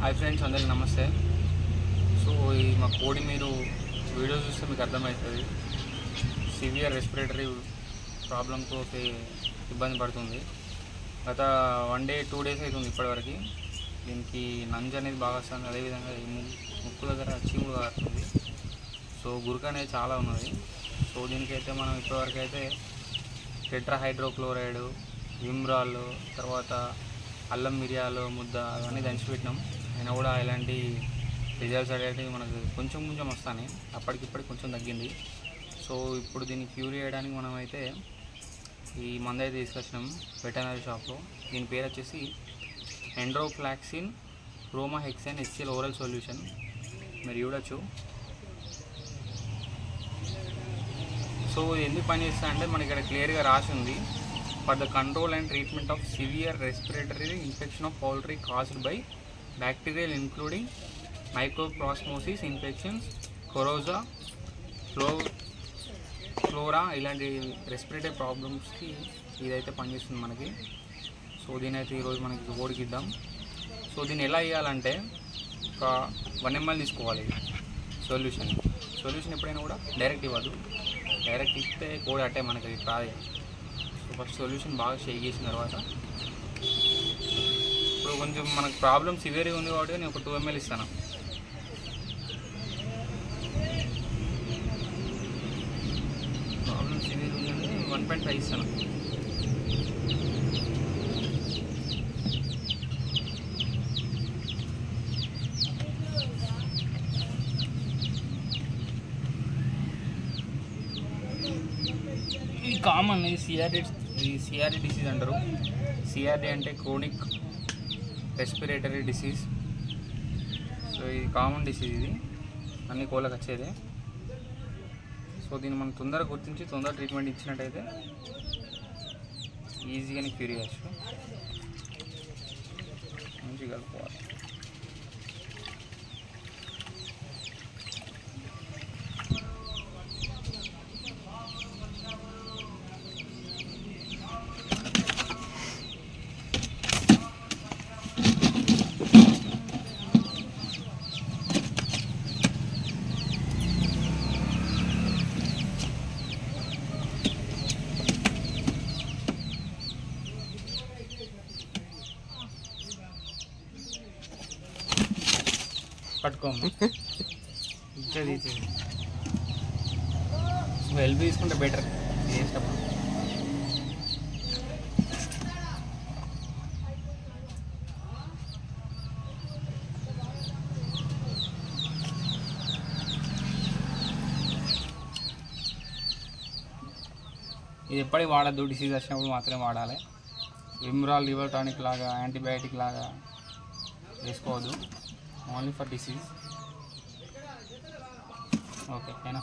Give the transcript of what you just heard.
Hi friends అందరికీ నమస్తే. So ఈ మా కోడి మీరు వీడియో చూస్తే మీకు అర్థమవుతుంది. సివియర్ రెస్పిరేటరీ ప్రాబ్లంతో ఇబ్బంది పడుతుంది. గత వన్ డే టూ డేస్ అవుతుంది ఇప్పటివరకు. దీనికి నంజ అనేది బాగా వస్తుంది. అదేవిధంగా ఈ ముక్కు దగ్గర చీముడు కారుతుంది సో గురుక అనేది చాలా ఉన్నది. సో దీనికైతే మనం ఇప్పటివరకు అయితే టెట్రాహైడ్రోక్లోరైడ్ విమ్రాల్ తర్వాత అల్లం మిరియాలు ముద్ద అవన్నీ దంచి పెట్టినాం అయినా కూడా ఇలాంటి రిజల్ట్స్ అనేవి మనకు కొంచెం కొంచెం వస్తాయి అప్పటికిప్పటికి కొంచెం తగ్గింది. సో ఇప్పుడు దీన్ని క్యూర్ చేయడానికి మనం అయితే ఈ మందు అయితే తీసుకొచ్చినాం వెటనరీ షాప్లో. దీని పేరు వచ్చేసి enrofloxacin bromhexine HCl oral solution. మీరు చూడొచ్చు. సో ఇది ఎందుకు పనిచేస్తా అంటే మనకి ఇక్కడ క్లియర్గా రాసి ఉంది. For the control and treatment of severe respiratory infection of poultry caused by bacterial including mycoplasmosis infections coryza flow flora ఇలాంటి రెస్పిరేటరీ ప్రాబ్లమ్స్కి ఇదైతే పనిచేస్తుంది మనకి. సో దీని అయితే ఈరోజు మనకి ఓడికిద్దాం సో దీన్ని ఎలా ఇవ్వాలంటే ఒక వన్ ఎంఎల్ తీసుకోవాలి. సొల్యూషన్ సొల్యూషన్ ఎప్పుడైనా కూడా డైరెక్ట్ ఇవ్వదు డైరెక్ట్ ఇస్తే కోడి అట్టే మనకి అది రాదు సో ఫస్ట్ సొల్యూషన్ బాగా షేక్ చేసిన తర్వాత ఇప్పుడు కొంచెం మనకు ప్రాబ్లం సివియర్గా ఉంది కాబట్టి నేను ఒక టూ ఎంఎల్ ఇస్తాను. ప్రాబ్లం సివియర్ ఉందంటే వన్ పాయింట్ ఫైవ్ ఇస్తాను. ఇది కామన్ ఇది సిఆర్డి ఇది సిఆర్డి డిసీజ్ అంటారు. సిఆర్డి అంటే క్రోనిక్ రెస్పిరేటరీ డిసీజ్ సో ఇది కామన్ డిసీజ్ ఇది. అన్ని కోళ్ళకి వచ్చేదే. సో దీన్ని మనం తొందరగా గుర్తించి తొందర ట్రీట్మెంట్ ఇచ్చినట్టయితే ఈజీగానే క్యూర్ చేయచ్చు. మంచిగా కలుపుకోవాలి. పట్టుకోమ్మా. ఇంకా తీసేది తీసుకుంటే బెటర్ చేసేటప్పుడు. ఇది ఎప్పటికి వాడద్దు డిసీజ్ వచ్చినప్పుడు మాత్రమే వాడాలి. విమ్రాల్ లివర్ టానిక్ లాగా యాంటీబయాటిక్ లాగా వేసుకోవద్దు. ఓన్లీ ఫర్ డిసీజ్ ఓకే అయినా